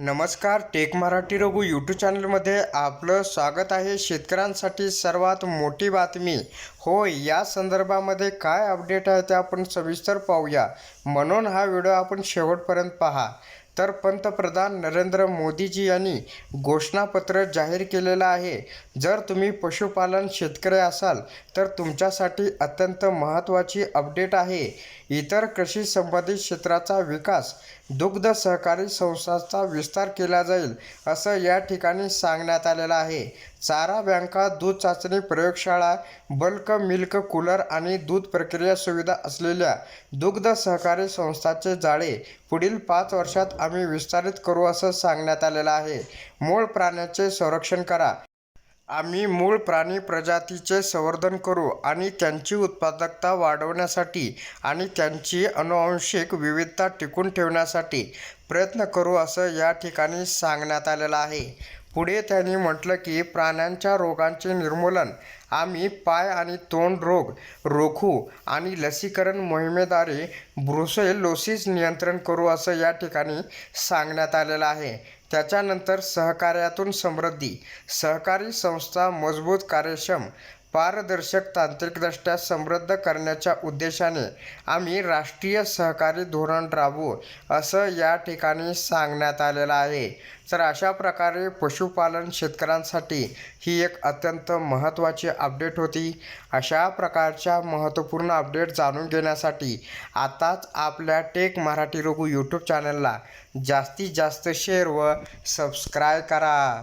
नमस्कार take Marathi Raghu YouTube चॅनलमध्ये आपलं स्वागत आहे. शेतकऱ्यांसाठी सर्वात मोठी बातमी. होय या संदर्भामध्ये काय अपडेट आहे ते आपण सविस्तर पाहूया. म्हणून हा व्हिडिओ आपण शेवटपर्यंत पहा. तर पंतप्रधान नरेंद्र मोदीजी यांनी घोषणापत्र जाहीर केलेलं आहे. जर तुम्ही पशुपालन शेतकरी असाल तर तुमच्यासाठी अत्यंत महत्त्वाची अपडेट आहे. इतर कृषी संबंधित क्षेत्राचा विकास दुग्ध सहकारी संस्थांचा विस्तार केला जाईल असं या ठिकाणी सांगण्यात आलेलं आहे. चारा बँका दूध चाचणी प्रयोगशाळा बल्क मिल्क कूलर आणि दूध प्रक्रिया सुविधा असलेल्या दुग्ध सहकारी संस्थांचे जाळे पुढील पाच वर्षात आम्ही विस्तारित करू असं सांगण्यात आलेलं आहे. मूळ प्राण्याचे संरक्षण करा. आम्ही मूळ प्राणी प्रजातीचे संवर्धन करू आणि त्यांची उत्पादकता वाढवण्यासाठी आणि त्यांची अनुवांशिक विविधता टिकून ठेवण्यासाठी प्रयत्न करू असं या ठिकाणी सांगण्यात आलेलं आहे. पुढे त्यांनी म्हटलं की प्राण्यांच्या रोगांचे निर्मूलन आम्ही पाय आणि तोंड रोग रोखू आणि लसीकरण मोहिमेद्वारे ब्रुसेलोसिस नियंत्रण करू असं या ठिकाणी सांगण्यात आलेलं आहे. त्याच्यानंतर सहकार्यातून समृद्धी सहकारी संस्था मजबूत कार्यक्षम पारदर्शक तांत्रिकदृष्ट्या समृद्ध करण्याच्या उद्देशाने आम्ही राष्ट्रीय सहकारी धोरण राबवू असं या ठिकाणी सांगण्यात आलेलं आहे. तर अशा प्रकारे पशुपालन शेतकऱ्यांसाठी ही एक अत्यंत महत्त्वाची अपडेट होती. अशा प्रकारच्या महत्त्वपूर्ण अपडेट जाणून घेण्यासाठी आताच आपल्या टेक मराठी रघु यूट्यूब चॅनलला जास्तीत जास्त शेअर व सबस्क्राईब करा.